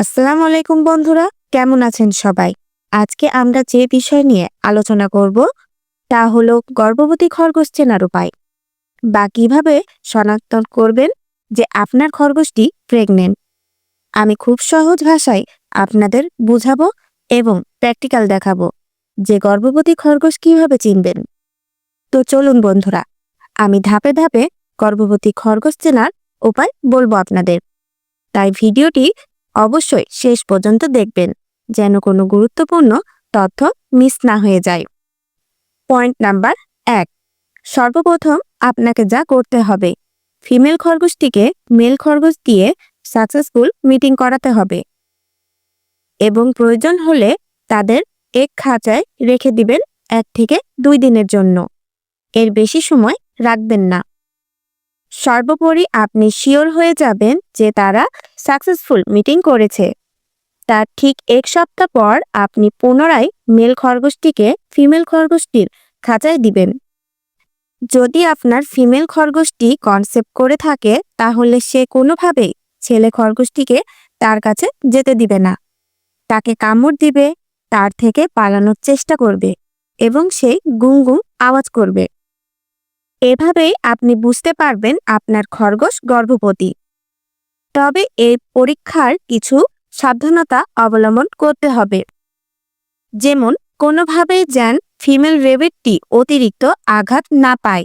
আসসালামু আলাইকুম বন্ধুরা, কেমন আছেন সবাই? আজকে আমরা যে বিষয় নিয়ে আলোচনা করব, তা হলো গর্ভবতী খরগোশ চেনার উপায়। বা কীভাবে শনাক্ত করবেন যে আপনার খরগোশটি প্রেগনেন্ট আমি খুব সহজ ভাষায় আপনাদের বুঝাবো এবং প্র্যাকটিক্যাল দেখাবো যে গর্ভবতী খরগোশ কীভাবে চিনবেন। তো চলুন বন্ধুরা, আমি ধাপে ধাপে গর্ভবতী খরগোশ চেনার উপায় বলব আপনাদের। তাই ভিডিওটি অবশ্যই শেষ পর্যন্ত দেখবেন, যেন কোনো গুরুত্বপূর্ণ তথ্য মিস না হয়ে যায়। পয়েন্ট নাম্বার এক, সর্বপ্রথম আপনাকে যা করতে হবে, ফিমেল খরগোশটিকে মেল খরগোশ দিয়ে সাকসেসফুল মিটিং করাতে হবে এবং প্রয়োজন হলে তাদের এক খাঁচায় রেখে দিবেন এক থেকে দুই দিনের জন্য। এর বেশি সময় রাখবেন না। সর্বোপরি আপনি শিওর হয়ে যাবেন যে তারা সাকসেসফুল মিটিং করেছে। তার ঠিক এক সপ্তাহ পর আপনি পুনরায় মেল খরগোশটিকে ফিমেল খরগোশটির খাঁচায় দিবেন। যদি আপনার ফিমেল খরগোশটি কনসেপ্ট করে থাকে, তাহলে সে কোনোভাবেই ছেলে খরগোশটিকে তার কাছে যেতে দিবে না। তাকে কামড় দিবে, তার থেকে পালানোর চেষ্টা করবে এবং সেই গুম গুম আওয়াজ করবে। এভাবেই আপনি বুঝতে পারবেন আপনার খরগোশ গর্ভবতী। তবে এই পরীক্ষার কিছু সাবধানতা অবলম্বন করতে হবে। যেমন কোনোভাবে যেন ফিমেল রেবিটটি অতিরিক্ত আঘাত না পায়।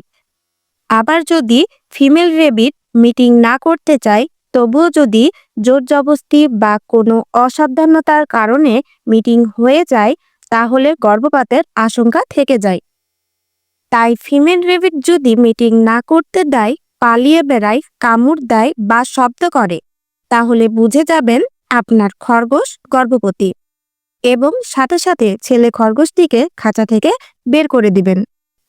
আবার যদি ফিমেল রেবিট মিটিং না করতে চায়, তবুও যদি জোর জবস্তি বা কোনো অসাবধানতার কারণে মিটিং হয়ে যায়, তাহলে গর্ভপাতের আশঙ্কা থেকে যায়। তাই ফিমেল রেবিট যদি মিটিং না করতে দেয়, পালিয়ে বেড়ায়, কামড় দেয় বা শব্দ করে, তাহলে বুঝে যাবেন আপনার খরগোশ গর্ভবতী এবং সাথে সাথে ছেলে খরগোশটিকে খাঁচা থেকে বের করে দিবেন।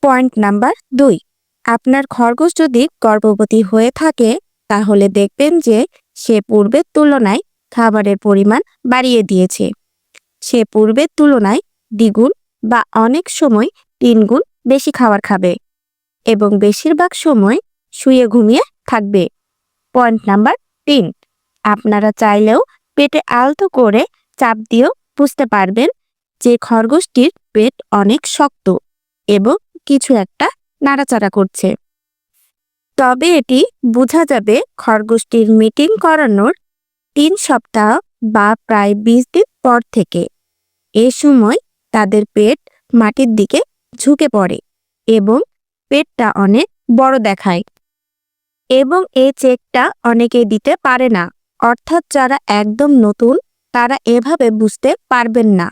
পয়েন্ট নাম্বার দুই, আপনার খরগোশ যদি গর্ভবতী হয়ে থাকে, তাহলে দেখবেন যে সে পূর্বের তুলনায় খাবারের পরিমাণ বাড়িয়ে দিয়েছে। সে পূর্বের তুলনায় দ্বিগুণ বা অনেক সময় তিনগুণ বেশি খাবার খাবে এবং বেশিরভাগ সময় শুয়ে ঘুমিয়ে থাকবে। পয়েন্ট নাম্বার তিন, আপনারা চাইলেও পেটে আলতো করে চাপ দিয়েও বুঝতে পারবেন যে খরগোশটির পেট অনেক শক্ত এবং কিছু একটা নাড়াচাড়া করছে। তবে এটি বোঝা যাবে খরগোশটির মিটিং করানোর তিন সপ্তাহ বা প্রায় বিশ দিন পর থেকে। এ সময় তাদের পেট মাটির দিকে ঝুঁকে পড়ে এবং পেটটা অনেক বড় দেখায়। এবং এই চেকটা অনেকে দিতে পারে না, অর্থাৎ যারা একদম নতুন, তারা এভাবে বুঝতে পারবেন না।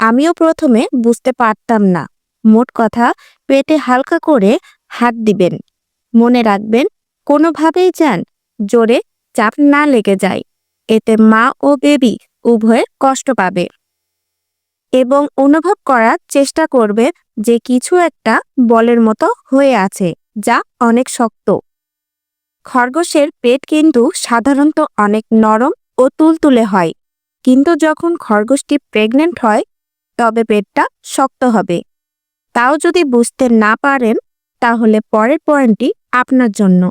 আমিও প্রথমে বুঝতে পারতাম না। মোট কথা, পেটে হালকা করে হাত দিবেন। মনে রাখবেন, কোনোভাবেই যান জোরে চাপ না লেগে যায়। এতে মা ও বেবি উভয়ে কষ্ট পাবে। এবং অনুভব করার চেষ্টা করবে যে কিছু একটা বলের মতো হয়ে আছে, যা অনেক শক্ত। খরগোশের পেট কিন্তু সাধারণত অনেক নরম ও তুলতুলে হয়। কিন্তু যখন খরগোশটি প্রেগনেন্ট হয়, তবে পেটটা শক্ত হবে। তাও যদি বুঝতে না পারেন, তাহলে পরের পয়েন্টটি আপনার জন্য।